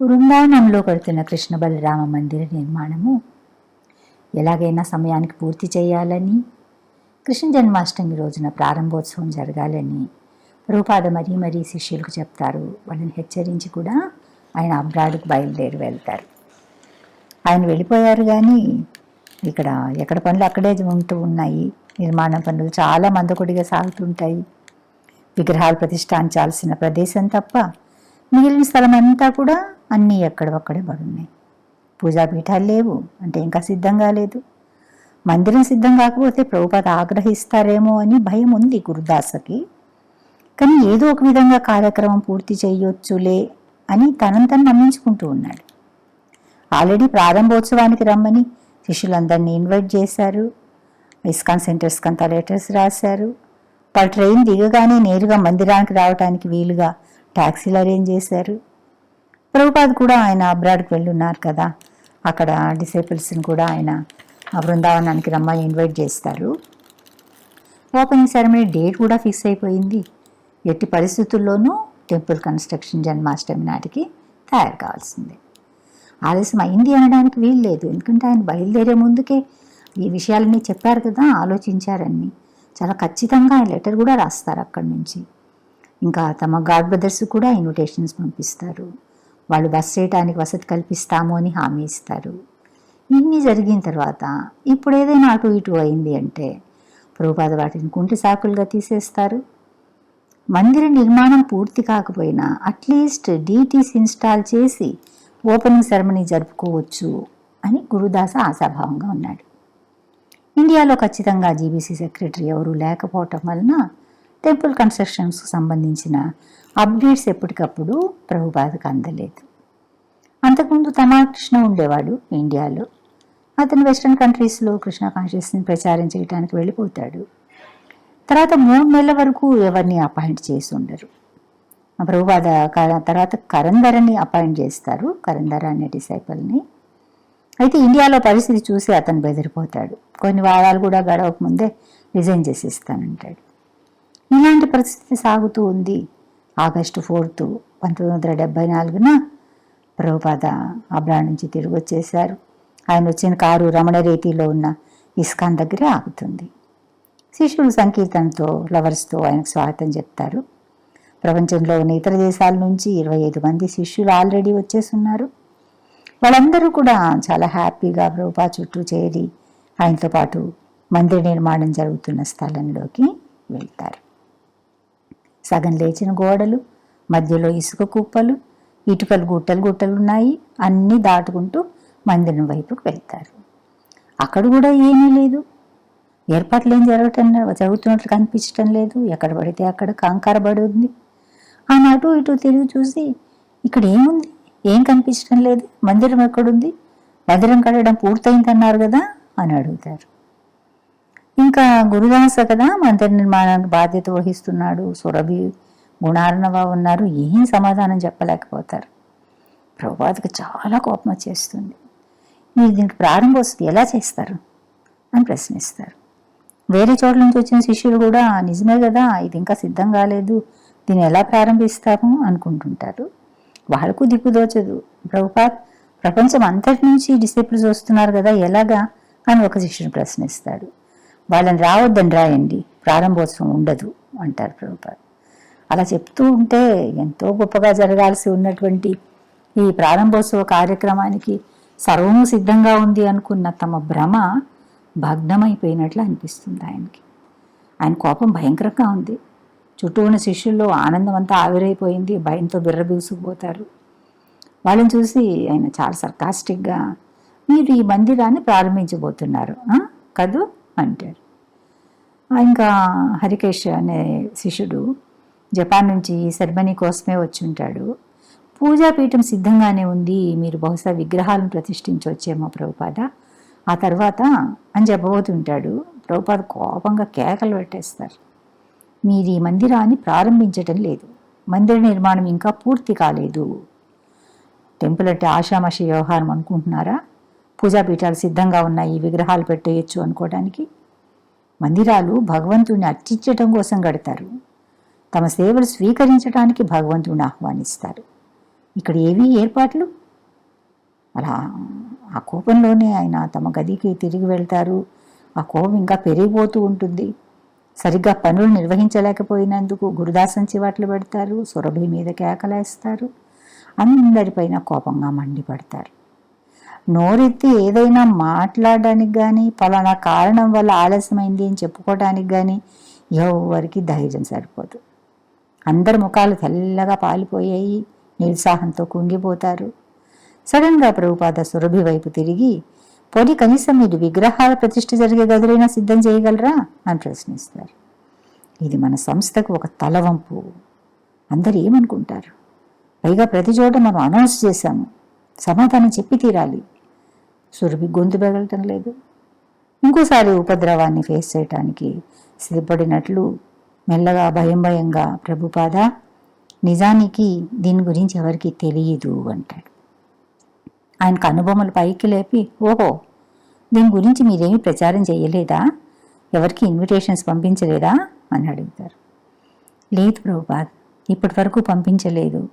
బృందావనంలో కడుతున్న కృష్ణ బలరామ మందిర నిర్మాణము ఎలాగైనా సమయానికి పూర్తి చేయాలని కృష్ణ జన్మాష్టమి రోజున ప్రారంభోత్సవం జరగాలని రూపాద మరీ మరీ శిష్యులకు చెప్తారు. వాళ్ళని హెచ్చరించి కూడా ఆయన అబ్రాడ్కు బయలుదేరి వెళ్తారు. ఆయన వెళ్ళిపోయారు కానీ ఇక్కడ ఎక్కడ పనులు అక్కడే ఉంటూ ఉన్నాయి. నిర్మాణ పనులు చాలా మందకొడిగా సాగుతుంటాయి. విగ్రహాలు ప్రతిష్ఠాంచాల్సిన ప్రదేశం తప్ప మిగిలిన స్థలం అంతా కూడా అన్నీ ఎక్కడొక్కడే పడున్నాయి. పూజాపీఠాలు లేవు అంటే ఇంకా సిద్ధంగా లేదు. మందిరం సిద్ధం కాకపోతే ప్రభుపాద ఆగ్రహిస్తారేమో అని భయం ఉంది గురుదాసకి. కానీ ఏదో ఒక విధంగా కార్యక్రమం పూర్తి చేయొచ్చులే అని తనంతను నమ్మించుకుంటూ ఉన్నాడు. ఆల్రెడీ ప్రారంభోత్సవానికి రమ్మని శిష్యులందరినీ ఇన్వైట్ చేశారు. ఇస్కాన్ సెంటర్స్కి అంతా లెటర్స్ రాశారు. వాళ్ళు ట్రైన్ దిగగానే నేరుగా మందిరానికి రావడానికి వీలుగా ట్యాక్సీలు అరేంజ్ చేశారు. ప్రభుపాద్ కూడా ఆయన అబ్రాడ్కి వెళ్ళున్నారు కదా. అక్కడ డిసేపుల్స్ని కూడా ఆయన ఆ బృందావనానికి రమ్మని ఇన్వైట్ చేస్తారు. ఓపెనింగ్ సెరమనీ డేట్ కూడా ఫిక్స్ అయిపోయింది. ఎట్టి పరిస్థితుల్లోనూ టెంపుల్ కన్స్ట్రక్షన్ జన్మాష్టమి నాటికి తయారు కావాల్సిందే. ఆలస్యం అయింది అనడానికి వీలు లేదు. ఎందుకంటే ఆయన బయలుదేరే ముందుకే ఈ విషయాలన్నీ చెప్పారు కదా ఆలోచించారని చాలా ఖచ్చితంగా ఆయన లెటర్ కూడా రాస్తారు అక్కడి నుంచి. ఇంకా తమ గాడ్ బ్రదర్స్ కూడా ఇన్విటేషన్స్ పంపిస్తారు. వాళ్ళు బస్ చేయడానికి వసతి కల్పిస్తాము అని హామీ ఇస్తారు. ఇన్ని జరిగిన తర్వాత ఇప్పుడు ఏదైనా అటు ఇటు అయింది అంటే ప్రభుపాద వాటిని కుంటి సాకులుగా తీసేస్తారు. మందిర నిర్మాణం పూర్తి కాకపోయినా అట్లీస్ట్ డీటీస్ ఇన్స్టాల్ చేసి ఓపెనింగ్ సెరమనీ జరుపుకోవచ్చు అని గురుదాస ఆశాభావంగా ఉన్నాడు. ఇండియాలో ఖచ్చితంగా జీబీసీ సెక్రటరీ ఎవరు లేకపోవటం వలన టెంపుల్ కన్స్ట్రక్షన్స్కి సంబంధించిన అప్డేట్స్ ఎప్పటికప్పుడు ప్రభుపాదకు అందలేదు. అంతకుముందు తమా కృష్ణ ఉండేవాడు ఇండియాలో. అతను వెస్ట్రన్ కంట్రీస్లో కృష్ణ కాన్షియస్ని ప్రచారం చేయడానికి వెళ్ళిపోతాడు. తర్వాత మూడు నెలల వరకు ఎవరిని అపాయింట్ చేసి ఉండరు. ప్రభుపాద తర్వాత కరందరని అపాయింట్ చేస్తారు కరందర అనే డిసైపుల్ని. అయితే ఇండియాలో పరిస్థితి చూసి అతను బెదిరిపోతాడు. కొన్ని వారాలు కూడా గడవక ముందే రిజైన్ చేసి ఇస్తానంటాడు ఇలాంటి పరిస్థితి సాగుతూ ఉంది. ఆగస్టు ఫోర్త్ పంతొమ్మిది వందల డెబ్బై నాలుగున ప్రభుపాద అబ్రా నుంచి తిరిగి వచ్చేశారు. ఆయన వచ్చిన కారు రమణరేతిలో ఉన్న ఇస్కాన్ దగ్గరే ఆగుతుంది. శిష్యులు సంకీర్తనతో లవర్స్తో ఆయనకు స్వాగతం చెప్తారు. ప్రపంచంలో ఉన్న ఇతర దేశాల నుంచి ఇరవై ఐదు మంది శిష్యులు ఆల్రెడీ వచ్చేస్తున్నారు. వాళ్ళందరూ కూడా చాలా హ్యాపీగా ప్రభుపా చుట్టూ చేరి ఆయనతో పాటు మందిర నిర్మాణం జరుగుతున్న స్థలంలోకి వెళ్తారు. సగం లేచిన గోడలు మధ్యలో ఇసుక కుప్పలు ఇటుకలు గుట్టలు గుట్టలు ఉన్నాయి అన్నీ దాటుకుంటూ మందిరం వైపుకు వెళ్తారు. అక్కడ కూడా ఏమీ లేదు. ఏర్పాట్లు ఏం జరగటం జరుగుతున్నట్లు కనిపించటం లేదు. ఎక్కడ పడితే అక్కడ కంకార పడి ఉంది. ఆయన అటు ఇటు తిరిగి చూసి ఇక్కడ ఏముంది? ఏం కనిపించడం లేదు? మందిరం ఎక్కడుంది? మందిరం కట్టడం పూర్తయిందన్నారు కదా? అని అడుగుతారు. ఇంకా గురుదాస కదా మందిర నిర్మాణానికి బాధ్యత వహిస్తున్నాడు. సురభి గుణార్ణవ ఉన్నారు. ఏం సమాధానం చెప్పలేకపోతారు. ప్రభుపాదకు చాలా కోపం వచ్చేస్తుంది. మీరు దీనికి ప్రారంభోత్సవం ఎలా చేస్తారు? అని ప్రశ్నిస్తారు. వేరే చోట్ల నుంచి వచ్చిన శిష్యులు కూడా నిజమే కదా ఇది ఇంకా సిద్ధం కాలేదు. దీన్ని ఎలా ప్రారంభిస్తాము? అనుకుంటుంటారు. వాళ్ళకు దిక్కుదోచదు ప్రభుపాద్ ప్రపంచం అంతటి నుంచి డిసిప్లిన్స్ వస్తున్నారు కదా ఎలాగా? అని ఒక శిష్యుని ప్రశ్నిస్తాడు. వాళ్ళని రావద్దని రాయండి ప్రారంభోత్సవం ఉండదు అంటారు ప్రభుపాద. అలా చెప్తూ ఉంటే ఎంతో గొప్పగా జరగాల్సి ఉన్నటువంటి ఈ ప్రారంభోత్సవ కార్యక్రమానికి సర్వము సిద్ధంగా ఉంది అనుకున్న తమ భ్రమ భగ్నమైపోయినట్లు అనిపిస్తుంది ఆయనకి. ఆయన కోపం భయంకరంగా ఉంది. చుట్టూ ఉన్న శిష్యుల్లో ఆనందం అంతా ఆవిరైపోయింది భయంతో బిర్రబీసుకుపోతారు వాళ్ళని చూసి ఆయన చాలా సర్కాస్టిక్గా మీరు ఈ మందిరాన్ని ప్రారంభించబోతున్నారు కదూ? అంటారు. ఇంకా హరికేష్ అనే శిష్యుడు జపాన్ నుంచి సెరమనీ కోసమే వచ్చి ఉంటాడు. పూజాపీఠం సిద్ధంగానే ఉంది మీరు బహుశా విగ్రహాలను ప్రతిష్ఠించవచ్చేమో ప్రభుపాద. ఆ తర్వాత అని చెప్పబోతుంటాడు ప్రభుపాద కోపంగా కేకలు పెట్టేస్తారు. మీరు ఈ మందిరాన్ని ప్రారంభించటం లేదు. మందిర నిర్మాణం ఇంకా పూర్తి కాలేదు. టెంపుల్ అంటే ఆషామాషి వ్యవహారం అనుకుంటున్నారా? పూజాపీఠాలు సిద్ధంగా ఉన్నాయి విగ్రహాలు పెట్టేయచ్చు అనుకోవడానికి. మందిరాలు భగవంతుని అర్చించటం కోసం కడతారు తమ సేవలు స్వీకరించడానికి భగవంతుని ఆహ్వానిస్తారు. ఇక్కడ ఏవి ఏర్పాట్లు? అలా ఆ కోపంలోనే ఆయన తమ గదికి తిరిగి వెళ్తారు. ఆ కోపం ఇంకా పెరిగిపోతూ ఉంటుంది. సరిగ్గా పనులు నిర్వహించలేకపోయినందుకు గురుదాసం చివాట్లు పెడతారు. సురభి మీద కేకలేస్తారు. అందరిపైన కోపంగా మండిపడతారు. నోరెత్తి ఏదైనా మాట్లాడడానికి కానీ పలానా కారణం వల్ల ఆలస్యమైంది అని చెప్పుకోవడానికి కానీ ఎవరికి ధైర్యం సరిపోదు. అందరి ముఖాలు తెల్లగా పాలిపోయాయి నిరుత్సాహంతో కుంగిపోతారు. సడన్గా ప్రభుపాద సురభి వైపు తిరిగి పోనీ కనీసం మీరు విగ్రహాల ప్రతిష్ఠ జరిగే గదులైనా సిద్ధం చేయగలరా? అని ప్రశ్నిస్తారు. ఇది మన సంస్థకు ఒక తలవంపు. అందరు ఏమనుకుంటారు? పైగా ప్రతి చోట మనం అనౌన్స్ చేశాము. సమాధానం చెప్పి తీరాలి. సురభి గొంతు పెగలటం లేదు. ఇంకోసారి ఉపద్రవాన్ని ఫేస్ చేయటానికి సిద్ధపడినట్లు మెల్లగా భయం భయంగా ప్రభుపాద నిజానికి దీని గురించి ఎవరికి తెలియదు అంటాడు. ఆయనకు అనుభవములు పైకి లేపి ఓహో దీని గురించి మీరేమీ ప్రచారం చేయలేదా? ఎవరికి ఇన్విటేషన్స్ పంపించలేదా? అని అడుగుతారు. లేదు ప్రభుపాద్ ఇప్పటి వరకు పంపించలేదు.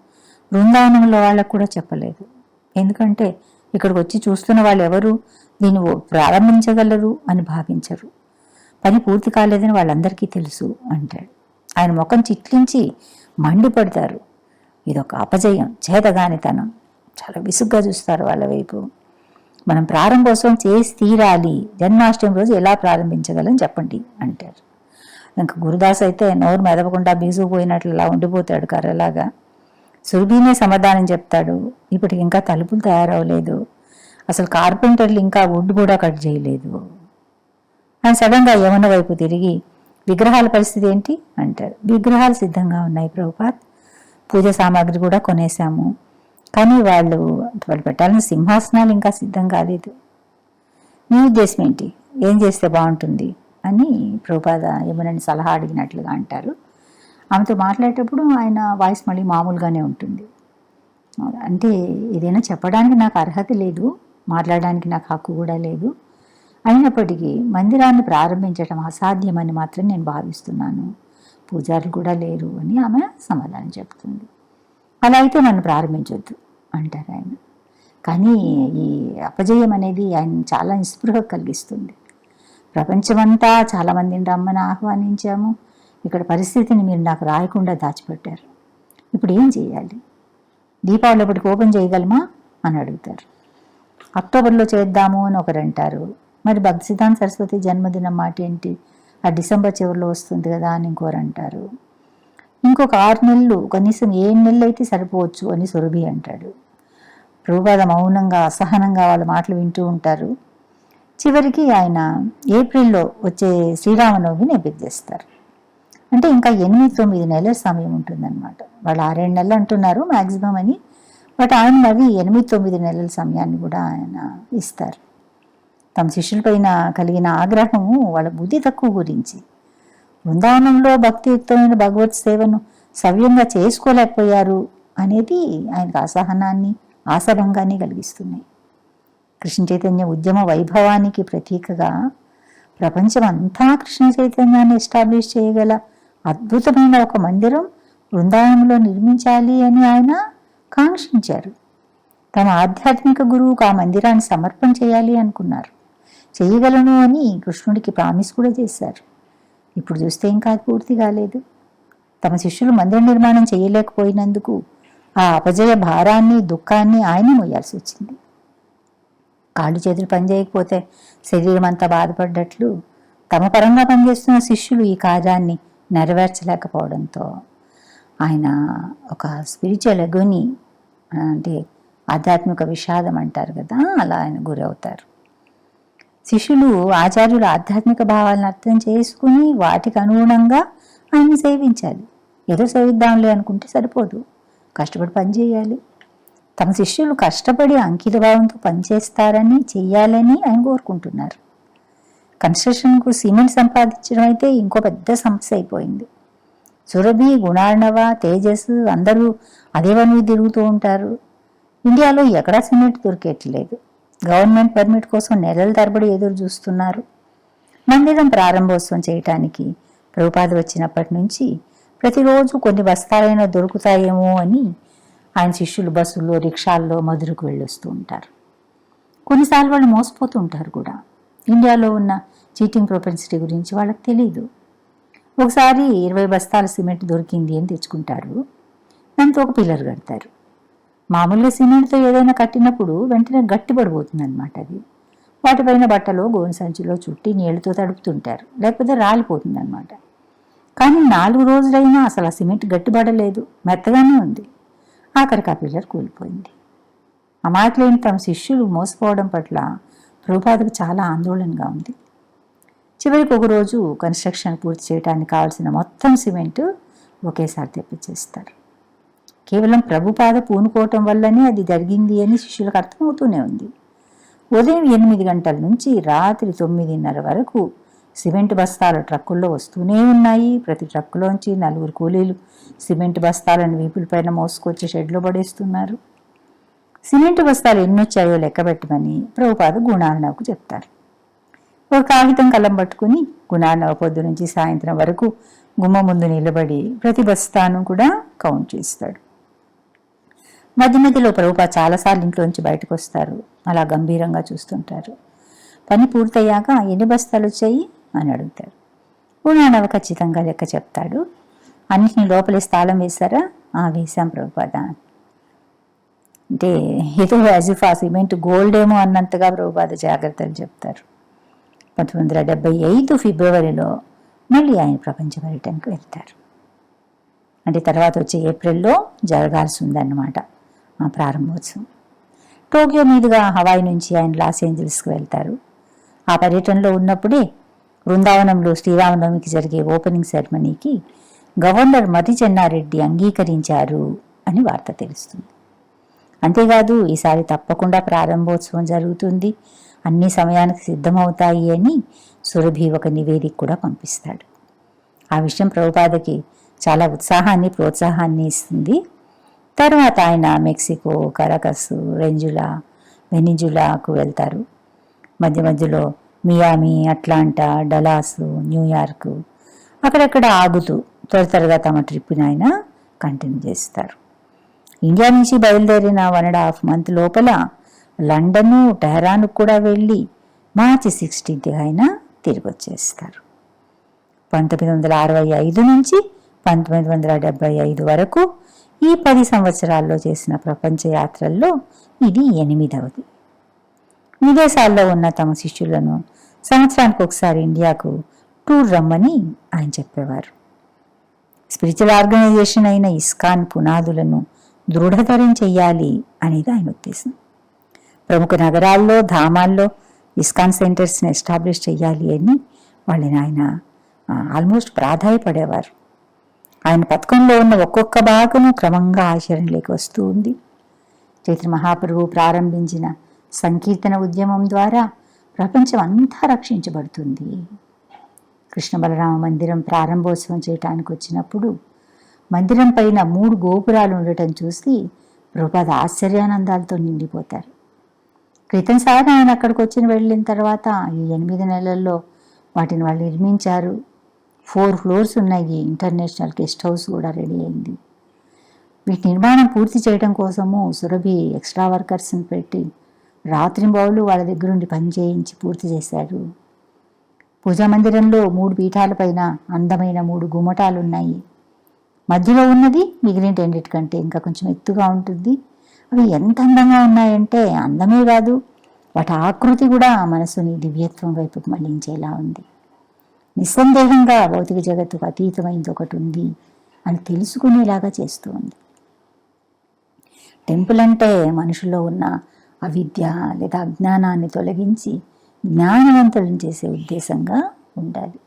బృందావనంలో వాళ్ళకు కూడా చెప్పలేదు. ఎందుకంటే ఇక్కడికి వచ్చి చూస్తున్న వాళ్ళు ఎవరు దీన్ని ప్రారంభించగలరు అని భావించరు. పని పూర్తి కాలేదని వాళ్ళందరికీ తెలుసు అంటాడు. ఆయన ముఖం చిట్లించి మండిపడతారు. ఇదొక అపజయం చేతగానితనం. చాలా విసుగ్గా చూస్తారు వాళ్ళ వైపు. మనం ప్రారంభోత్సవం చేసి తీరాలి. జన్మాష్టమి రోజు ఎలా ప్రారంభించగలం చెప్పండి అంటారు. ఇంకా గురుదాస్ అయితే నోరు మెదవకుండా బీసుకుపోయినట్లు అలా ఉండిపోతాడు కర్రలాగా. సురభినే సమాధానం చెప్తాడు. ఇప్పటికి ఇంకా తలుపులు తయారవలేదు అసలు కార్పెంటర్లు ఇంకా వుడ్ కూడా కట్ చేయలేదు. ఆయన సడన్గా యమున వైపు తిరిగి విగ్రహాల పరిస్థితి ఏంటి? అంటారు విగ్రహాలు సిద్ధంగా ఉన్నాయి ప్రభుపాత్. పూజ సామాగ్రి కూడా కొనేశాము. కానీ వాళ్ళు వాళ్ళు పెట్టాలని సింహాసనాలు ఇంకా సిద్ధం కాలేదు. నీ ఉద్దేశం ఏంటి? ఏం చేస్తే బాగుంటుంది? అని ప్రభుపాద యమునని సలహా అడిగినట్లుగా అంటారు. ఆమెతో మాట్లాడేటప్పుడు ఆయన వాయిస్ మళ్ళీ మామూలుగానే ఉంటుంది. అంటే ఏదైనా చెప్పడానికి నాకు అర్హత లేదు మాట్లాడడానికి నాకు హక్కు కూడా లేదు. అయినప్పటికీ మందిరాన్ని ప్రారంభించడం అసాధ్యమని మాత్రం నేను భావిస్తున్నాను. పూజారులు కూడా లేరు అని ఆమె సమాధానం చెప్తుంది. అలా అయితే నన్ను ప్రారంభించొద్దు అంటారు ఆయన. కానీ ఈ అపజయం అనేది ఆయన చాలా నిస్పృహ కలిగిస్తుంది. ప్రపంచమంతా చాలామందిని రమ్మని ఆహ్వానించాము. ఇక్కడ పరిస్థితిని మీరు నాకు రాయకుండా దాచిపెట్టారు. ఇప్పుడు ఏం చేయాలి? దీపావళి అప్పటికి ఓపెన్ చేయగలమా? అని అడుగుతారు. అక్టోబర్లో చేద్దాము అని ఒకరు అంటారు. మరి భక్తిసిద్ధాంత సరస్వతి జన్మదినం మాట ఏంటి? ఆ డిసెంబర్ చివరిలో వస్తుంది కదా అని ఇంకోరు అంటారు. ఇంకొక ఆరు నెలలు కనీసం ఏడు నెలలు అయితే సరిపోవచ్చు అని సురభి అంటాడు. ప్రభుపాద మౌనంగా అసహనంగా వాళ్ళ మాటలు వింటూ ఉంటారు. చివరికి ఆయన ఏప్రిల్లో వచ్చే శ్రీరామనవమిని చేస్తారు. అంటే ఇంకా ఎనిమిది తొమ్మిది నెలల సమయం ఉంటుందన్నమాట. వాళ్ళు ఆరేడు నెలలు అంటున్నారు మ్యాక్సిమం అని. బట్ ఆయన మరి ఎనిమిది తొమ్మిది నెలల సమయాన్ని కూడా ఆయన ఇస్తారు. తమ శిష్యులపైన కలిగిన ఆగ్రహము వాళ్ళ బుద్ధి తక్కువ గురించి. బృందావనంలో భక్తియుక్తమైన భగవత్ సేవను సవ్యంగా చేసుకోలేకపోయారు అనేది ఆయనకు అసహనాన్ని ఆశాభంగాన్ని కలిగిస్తున్నాయి. కృష్ణ చైతన్య ఉద్యమ వైభవానికి ప్రతీకగా ప్రపంచం అంతా కృష్ణ చైతన్యాన్ని ఎస్టాబ్లిష్ చేయగల అద్భుతమైన ఒక మందిరం వృందావనంలో నిర్మించాలి అని ఆయన కాంక్షించారు. తమ ఆధ్యాత్మిక గురువుకు ఆ మందిరాన్ని సమర్పణ చేయాలి అనుకున్నారు. చేయగలను అని కృష్ణుడికి ప్రామిస్ కూడా చేశారు. ఇప్పుడు చూస్తే ఇంకా పూర్తి కాలేదు. తమ శిష్యులు మందిర నిర్మాణం చేయలేకపోయినందుకు ఆ అపజయ భారాన్ని దుఃఖాన్ని ఆయన మోయాల్సి వచ్చింది. కాళ్ళు చేతులు పనిచేయకపోతే శరీరం అంతా బాధపడ్డట్లు తమ పరంగా పనిచేస్తున్న శిష్యులు ఈ కార్యాన్ని నెరవేర్చలేకపోవడంతో ఆయన ఒక స్పిరిచువల్ అగుని అంటే ఆధ్యాత్మిక విషాదం అంటారు కదా అలా ఆయన గురవుతారు. శిష్యులు ఆచార్యుల ఆధ్యాత్మిక భావాలను అర్థం చేసుకుని వాటికి అనుగుణంగా ఆయన్ని సేవించాలి. ఏదో సేవిద్దాంలే అనుకుంటే సరిపోదు. కష్టపడి పనిచేయాలి తమ శిష్యులు కష్టపడి అంకిత భావంతో పనిచేస్తారని చెయ్యాలని ఆయన కోరుకుంటున్నారు. కన్స్ట్రక్షన్కు సిమెంట్ సంపాదించడం అయితే ఇంకో పెద్ద సమస్య అయిపోయింది. సురభి గుణార్ణవ తేజస్ అందరూ అదే పని తిరుగుతూ ఉంటారు. ఇండియాలో ఎక్కడా సిమెంట్ దొరికేట్లేదు. గవర్నమెంట్ పర్మిట్ కోసం నెలల తరబడి ఎదురు చూస్తున్నారు. మందిరం ప్రారంభోత్సవం చేయటానికి ప్రభుపాద వచ్చినప్పటి నుంచి ప్రతిరోజు కొన్ని బస్తాలైనా దొరుకుతాయేమో అని ఆయన శిష్యులు బస్సుల్లో రిక్షాల్లో మధురకు వెళ్ళొస్తూ ఉంటారు. కొన్నిసార్లు వాళ్ళు మోసపోతూ ఉంటారు కూడా. ఇండియాలో ఉన్న చీటింగ్ ప్రొపెన్సిటీ గురించి వాళ్ళకి తెలియదు ఒకసారి ఇరవై బస్తాల సిమెంట్ దొరికింది అని తెచ్చుకుంటారు. దాంతో ఒక పిల్లర్ కడతారు. మామూలుగా సిమెంట్తో ఏదైనా కట్టినప్పుడు వెంటనే గట్టిపడిపోతుంది అనమాట అది. వాటిపైన బట్టలో గోను సంచిలో చుట్టి నీళ్ళతో తడుపుతుంటారు. లేకపోతే రాలిపోతుంది అనమాట కానీ నాలుగు రోజులైనా అసలు ఆ సిమెంట్ గట్టిపడలేదు. మెత్తగానే ఉంది. ఆఖరికి ఆ పిల్లర్ కూలిపోయింది. అమాయకులైన తమ శిష్యులు మోసపోవడం పట్ల ప్రభుపాదకు చాలా ఆందోళనగా ఉంది. చివరికి ఒకరోజు కన్స్ట్రక్షన్ పూర్తి చేయడానికి కావాల్సిన మొత్తం సిమెంట్ ఒకేసారి తెప్పించేస్తారు కేవలం ప్రభుపాద పూనుకోవటం వల్లనే అది జరిగింది అని శిష్యులకు అర్థమవుతూనే ఉంది. ఉదయం ఎనిమిది గంటల నుంచి రాత్రి తొమ్మిదిన్నర వరకు సిమెంట్ బస్తాలు ట్రక్కుల్లో వస్తూనే ఉన్నాయి. ప్రతి ట్రక్కులోంచి నలుగురు కూలీలు సిమెంట్ బస్తాలను వీపులపైన మోసుకొచ్చి షెడ్లో పడేస్తున్నారు. సిమెంట్ బస్తాలు ఎన్నొచ్చాయో లెక్కబెట్టమని ప్రభుపాద గుణార్ణవకు చెప్తారు. ఒక కాగితం కలం పట్టుకుని గుణార్ణవ పొద్దు నుంచి సాయంత్రం వరకు గుమ్మ ముందు నిలబడి ప్రతి బస్తాను కూడా కౌంట్ చేస్తాడు. మధ్య మధ్యలో ప్రభుపా చాలాసార్లు ఇంట్లోంచి బయటకు వస్తారు అలా గంభీరంగా చూస్తుంటారు. పని పూర్తయ్యాక ఎన్ని బస్తాలు వచ్చాయి అని అడుగుతారు. గుణానవ ఖచ్చితంగా లెక్క చెప్తాడు. అన్నిటిని లోపలి స్థానం వేశారా? ఆ వేశాం ప్రభుపాద అంటే ఏదో ఇఫ్ ఆ సిమెంట్ గోల్డ్ ఏమో అన్నంతగా ప్రభుపాద జాగ్రత్తలు చెప్తారు. పంతొమ్మిది వందల డెబ్బై ఐదు ఫిబ్రవరిలో మళ్ళీ ఆయన ప్రపంచ పర్యటనకు వెళ్తారు. అంటే తర్వాత వచ్చే ఏప్రిల్లో జరగాల్సి ఉందన్నమాట ఆ ప్రారంభోత్సవం. టోక్యో మీదుగా హవాయి నుంచి ఆయన లాస్ ఏంజల్స్కి వెళ్తారు. ఆ పర్యటనలో ఉన్నప్పుడే బృందావనంలో శ్రీరామనవమికి జరిగే ఓపెనింగ్ సెరమనీకి గవర్నర్ మర్రి చెన్నారెడ్డి అంగీకరించారు అని వార్త తెలుస్తుంది. అంతేకాదు ఈసారి తప్పకుండా ప్రారంభోత్సవం జరుగుతుంది. అన్ని సమయానికి సిద్ధమవుతాయి అని సురభి ఒక నివేదిక కూడా పంపిస్తాడు. ఆ విషయం ప్రభుపాదకి చాలా ఉత్సాహాన్ని ప్రోత్సాహాన్ని ఇస్తుంది. తర్వాత ఆయన మెక్సికో కరకస్ రెంజులా వెనిజులాకు వెళ్తారు. మధ్య మధ్యలో మియామి అట్లాంటా డలాసు న్యూయార్క్ అక్కడక్కడ ఆగుతూ త్వర త్వరగా తమ ట్రిప్ని ఆయన కంటిన్యూ చేస్తారు. ఇండియా నుంచి బయలుదేరిన వన్ అండ్ హాఫ్ మంత్ లోపల లండను టెహరాన్కు కూడా వెళ్ళి మార్చి సిక్స్టీన్త్ ఆయన తిరిగి వచ్చేస్తారు పంతొమ్మిది వందల అరవై ఐదు నుంచి పంతొమ్మిది వందల డెబ్బై ఐదు వరకు ఈ పది సంవత్సరాల్లో చేసిన ప్రపంచ యాత్రల్లో ఇది ఎనిమిదవది. విదేశాల్లో ఉన్న తమ శిష్యులను సంవత్సరానికి ఒకసారి ఇండియాకు టూర్ రమ్మని ఆయన చెప్పేవారు. స్పిరిచువల్ ఆర్గనైజేషన్ అయిన ఇస్కాన్ పునాదులను దృఢతరం చెయ్యాలి అనేది ఆయన ఉద్దేశం. ప్రముఖ నగరాల్లో ధామాల్లో ఇస్కాన్ సెంటర్స్ని ఎస్టాబ్లిష్ చేయాలి అని వాళ్ళని ఆయన ఆల్మోస్ట్ ప్రాధాయపడేవారు. ఆయన పథకంలో ఉన్న ఒక్కొక్క భాగము క్రమంగా ఆచరణలోకి వస్తూ ఉంది. చైత్ర మహాప్రభు ప్రారంభించిన సంకీర్తన ఉద్యమం ద్వారా ప్రపంచం అంతా రక్షించబడుతుంది. కృష్ణ బలరామ మందిరం ప్రారంభోత్సవం చేయటానికి వచ్చినప్పుడు మందిరం పైన మూడు గోపురాలు ఉండటం చూసి ప్రభుపాద ఆశ్చర్యానందాలతో నిండిపోతారు. క్రితంసారి ఆయన అక్కడికి వచ్చిన వెళ్ళిన తర్వాత ఈ ఎనిమిది నెలల్లో వాటిని వాళ్ళు నిర్మించారు. ఫోర్ ఫ్లోర్స్ ఉన్నాయి. ఇంటర్నేషనల్ గెస్ట్ హౌస్ కూడా రెడీ అయింది. వీటి నిర్మాణం పూర్తి చేయడం కోసము సురభి ఎక్స్ట్రా వర్కర్స్ని పెట్టి రాత్రింబౌళ్ళు వాళ్ళ దగ్గరుండి పని చేయించి పూర్తి చేశారు. పూజా మందిరంలో మూడు పీఠాలపైన అందమైన మూడు గుమ్మటాలు ఉన్నాయి మధ్యలో ఉన్నది మిగిలిన రెండిటికంటే ఇంకా కొంచెం ఎత్తుగా ఉంటుంది. అవి ఎంత అందంగా ఉన్నాయంటే అందమే కాదు వాటి ఆకృతి కూడా మనసుని దివ్యత్వం వైపుకు మళ్ళించేలా ఉంది. నిస్సందేహంగా భౌతిక జగత్తుకు అతీతమైంది ఒకటి ఉంది అని తెలుసుకునేలాగా చేస్తూ ఉంది. టెంపుల్ అంటే మనుషుల్లో ఉన్న అవిద్య లేదా అజ్ఞానాన్ని తొలగించి జ్ఞానవంతులను చేసే ఉద్దేశంగా ఉండాలి.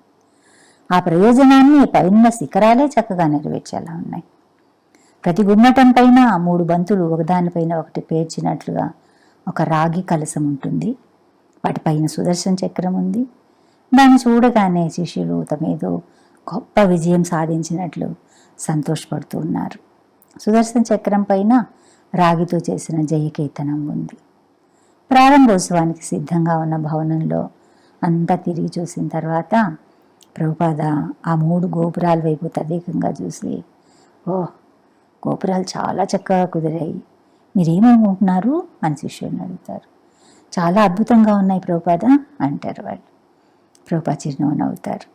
ఆ ప్రయోజనాన్ని పైన శిఖరాలే చక్కగా నెరవేర్చేలా ఉన్నాయి. ప్రతి గుమ్మటం పైన మూడు బంతులు ఒకదానిపైన ఒకటి పేర్చినట్లుగా ఒక రాగి కలసం ఉంటుంది. వాటిపైన సుదర్శన చక్రం ఉంది. దాన్ని చూడగానే శిష్యులు తమేదో గొప్ప విజయం సాధించినట్లు సంతోషపడుతూ ఉన్నారు. సుదర్శన చక్రం పైన రాగితో చేసిన జయకేతనం ఉంది. ప్రారంభోత్సవానికి సిద్ధంగా ఉన్న భవనంలో అంతా తిరిగి చూసిన తర్వాత ప్రభుపాద ఆ మూడు గోపురాల వైపు తదేకంగా చూసి ఓ గోపురాలు చాలా చక్కగా కుదిరాయి. మీరేమనుకుంటున్నారు? అని శిష్యుడిని అడుగుతారు. చాలా అద్భుతంగా ఉన్నాయి ప్రభుపాద అంటారు వాళ్ళు. ప్రభుపా చిరునవ్వు నవ్వుతారు.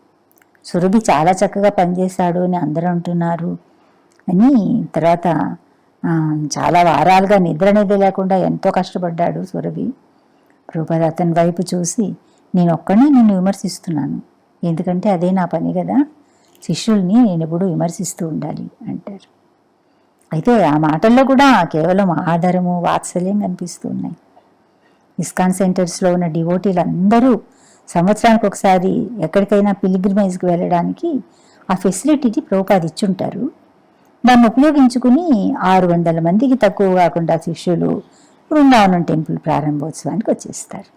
సురభి చాలా చక్కగా పనిచేశాడు అని అందరూ అంటున్నారు. అని తర్వాత చాలా వారాలుగా నిద్ర నిద్ర లేకుండా ఎంతో కష్టపడ్డాడు సురభి. ప్రభుపాద అతని వైపు చూసి నేను ఒక్కడే నిన్ను విమర్శిస్తున్నాను. ఎందుకంటే అదే నా పని కదా. శిష్యుల్ని నేను ఎప్పుడూ విమర్శిస్తూ ఉండాలి అంటారు. అయితే ఆ మాటల్లో కూడా కేవలం ఆధారము వాత్సల్యం కనిపిస్తూ ఉన్నాయి. ఇస్కాన్ సెంటర్స్లో ఉన్న డివోటీలు అందరూ సంవత్సరానికి ఒకసారి ఎక్కడికైనా పిలిగ్రిమైజ్కి వెళ్ళడానికి ఆ ఫెసిలిటీని ప్రోపాది ఇచ్చుంటారు దాన్ని ఉపయోగించుకుని ఆరు వందల మందికి తక్కువ కాకుండా శిష్యులు బృందావనం టెంపుల్ ప్రారంభోత్సవానికి వచ్చేస్తారు.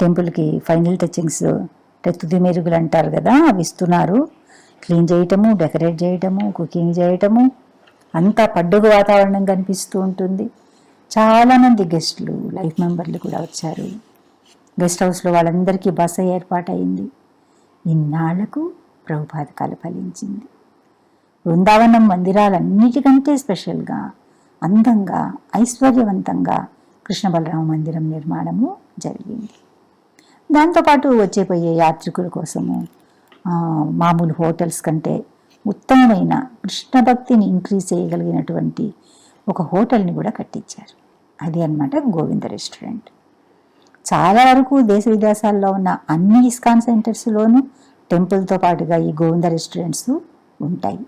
టెంపుల్కి ఫైనల్ టచింగ్స్ అంటే తుది మెరుగులు అంటారు కదా అవి ఇస్తున్నారు. క్లీన్ చేయటము డెకరేట్ చేయటము కుకింగ్ చేయటము అంతా పండుగ వాతావరణం కనిపిస్తూ ఉంటుంది. చాలామంది గెస్ట్లు లైఫ్ మెంబర్లు కూడా వచ్చారు. గెస్ట్ హౌస్లో వాళ్ళందరికీ బస ఏర్పాటైంది. ఇన్నాళ్ళకు ప్రభుపాదకాలు ఫలించింది బృందావనం మందిరాలన్నిటికంటే స్పెషల్గా అందంగా ఐశ్వర్యవంతంగా కృష్ణ బలరామ మందిరం నిర్మాణము జరిగింది. దాంతోపాటు వచ్చేపోయే యాత్రికుల కోసము మామూలు హోటల్స్ కంటే ఉత్తమమైన కృష్ణ భక్తిని ఇంక్రీజ్ చేయగలిగినటువంటి ఒక హోటల్ని కూడా కట్టించారు. అది అన్నమాట గోవింద రెస్టారెంట్ చాలా వరకు దేశ విదేశాల్లో ఉన్న అన్ని ఇస్కాన్ సెంటర్స్లోనూ టెంపుల్తో పాటుగా ఈ గోవింద రెస్టారెంట్స్ ఉంటాయి.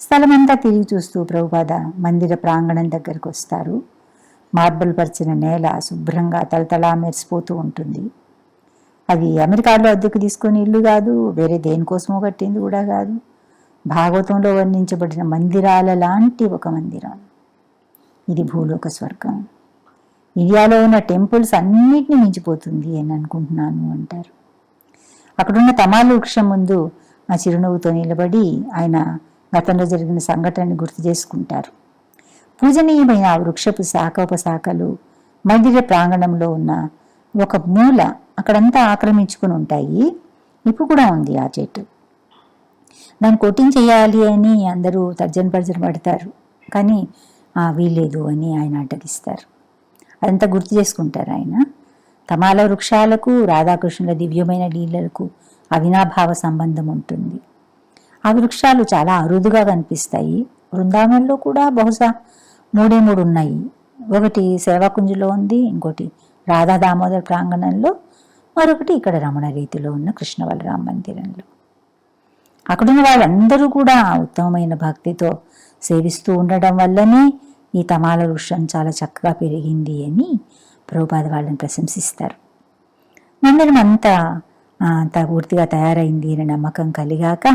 స్థలమంతా తిరిగి చూస్తూ ప్రభుపాద మందిర ప్రాంగణం దగ్గరకు వస్తారు. మార్బల్ పరిచిన నేల శుభ్రంగా తలతలా మెరిసిపోతూ ఉంటుంది. అది అమెరికాలో అద్దెకు తీసుకొని ఇల్లు కాదు వేరే దేనికోసమో కట్టింది కూడా కాదు. భాగవతంలో వర్ణించబడిన మందిరాల లాంటి ఒక మందిరం. ఇది భూలోక స్వర్గం. ఇండియాలో ఉన్న టెంపుల్స్ అన్నిటిని మించిపోతుంది అని అనుకుంటున్నాను అంటారు. అక్కడున్న తమాలు వృక్షం ముందు ఆ చిరునవ్వుతో నిలబడి ఆయన గతంలో జరిగిన సంఘటనని గుర్తు చేసుకుంటారు. పూజనీయమైన ఆ వృక్షపు శాఖోపశాఖలు మందిర ప్రాంగణంలో ఉన్న ఒక మూల అక్కడంతా ఆక్రమించుకుని ఉంటాయి. ఇప్పుడు కూడా ఉంది ఆ చెట్టు. దాన్ని కొట్టింగ్ చేయాలి అని అందరూ తర్జన భర్జన పడతారు. కానీ ఆ వీలేదు అని ఆయన అడ్డగిస్తారు. అదంతా గుర్తు చేసుకుంటారు ఆయన. తమాల వృక్షాలకు రాధాకృష్ణుల దివ్యమైన లీలలకు అవినాభావ సంబంధం ఉంటుంది. ఆ వృక్షాలు చాలా అరుదుగా కనిపిస్తాయి. బృందావనంలో కూడా బహుశా మూడే మూడు ఉన్నాయి. ఒకటి సేవాకుంజులో ఉంది ఇంకోటి రాధా దామోదర్ ప్రాంగణంలో మరొకటి ఇక్కడ రమణ రీతిలో ఉన్న కృష్ణ బలరామ మందిరంలో. అక్కడున్న వాళ్ళందరూ కూడా ఉత్తమమైన భక్తితో సేవిస్తూ ఉండడం వల్లనే ఈ తమాల వృక్షం చాలా చక్కగా పెరిగింది అని ప్రభుపాద వాళ్ళని ప్రశంసిస్తారు. మందిరం అంతా అంత అంతా పూర్తిగా తయారైంది అనే నమ్మకం కలిగాక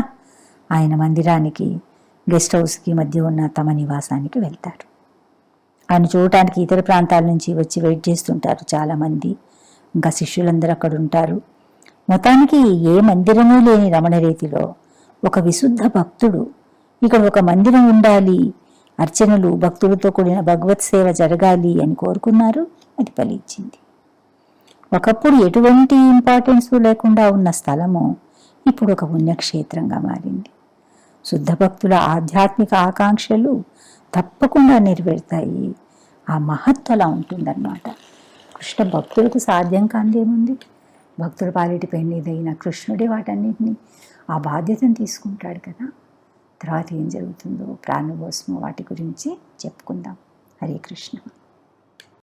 ఆయన మందిరానికి గెస్ట్ హౌస్కి మధ్య ఉన్న తమ నివాసానికి వెళ్తారు. ఆయన చూడటానికి ఇతర ప్రాంతాల నుంచి వచ్చి వెయిట్ చేస్తుంటారు చాలామంది. ఇంకా శిష్యులందరూ అక్కడ ఉంటారు. మొత్తానికి ఏ మందిరమూ లేని రమణ రీతిలో ఒక విశుద్ధ భక్తుడు ఇక్కడ ఒక మందిరం ఉండాలి అర్చనలు భక్తులతో కూడిన భగవత్ సేవ జరగాలి అని కోరుకున్నారు అది ఫలించింది. ఒకప్పుడు ఎటువంటి ఇంపార్టెన్స్ లేకుండా ఉన్న స్థలము ఇప్పుడు ఒక పుణ్యక్షేత్రంగా మారింది. శుద్ధ భక్తుల ఆధ్యాత్మిక ఆకాంక్షలు తప్పకుండా నెరవేరుతాయి. ఆ మహత్వలా ఉంటుందన్నమాట. కృష్ణ భక్తులకు సాధ్యం కానిదేముంది? భక్తుల పాలిటి పెన్నిదైన కృష్ణుడే వాటన్నిటిని ఆ బాధ్యతను తీసుకుంటాడు కదా? తర్వాత ఏం జరుగుతుందో ప్రాణభోసము వాటి గురించి చెప్పుకుందాం. హరే కృష్ణ.